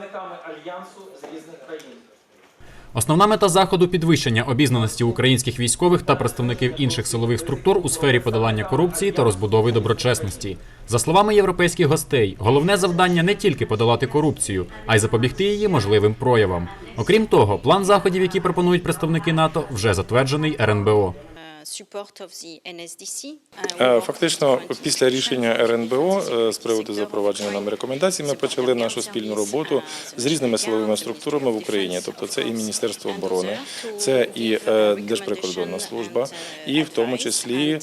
представниками альянсу з різних країн. Основна мета заходу підвищення обізнаності українських військових та представників інших силових структур у сфері подолання корупції та розбудови доброчесності. За словами європейських гостей, головне завдання не тільки подолати корупцію, а й запобігти її можливим проявам. Окрім того, план заходів, які пропонують представники НАТО, вже затверджений РНБО. The Е, Фактично, після рішення РНБО е, з приводу запровадження нами рекомендацій, ми почали нашу спільну роботу з різними силовими структурами в Україні. Тобто, це і Міністерство оборони, це і е, Держприкордонна служба, і в тому числі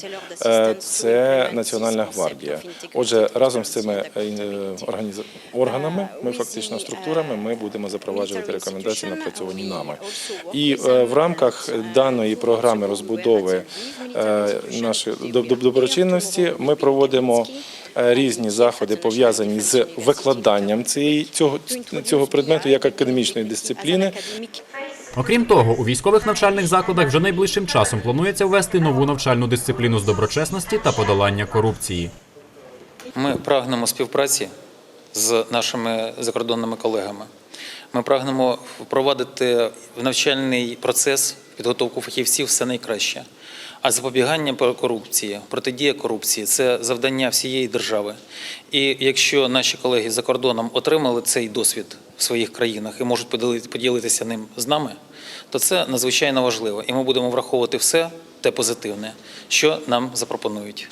е, це Національна гвардія. Отже, разом з цими е, органами, ми фактично структурами, ми будемо запроваджувати рекомендації, напрацьовані нами. І е, в рамках даної програми розбудови е, нашої доб- доб- доброчинності ми проводимо е, різні заходи пов'язані з викладанням цієї цього цього предмету як академічної дисципліни. Окрім того, у військових навчальних закладах вже найближчим часом планується ввести нову навчальну дисципліну з доброчесності та подолання корупції. Ми прагнемо співпраці з нашими закордонними колегами. Ми прагнемо впровадити в навчальний процес підготовку фахівців все найкраще. А запобігання корупції, протидія корупції це завдання всієї держави. І якщо наші колеги за кордоном отримали цей досвід в своїх країнах і можуть поділити- поділитися ним з нами, то це надзвичайно важливо. І ми будемо враховувати все те позитивне, що нам запропонують.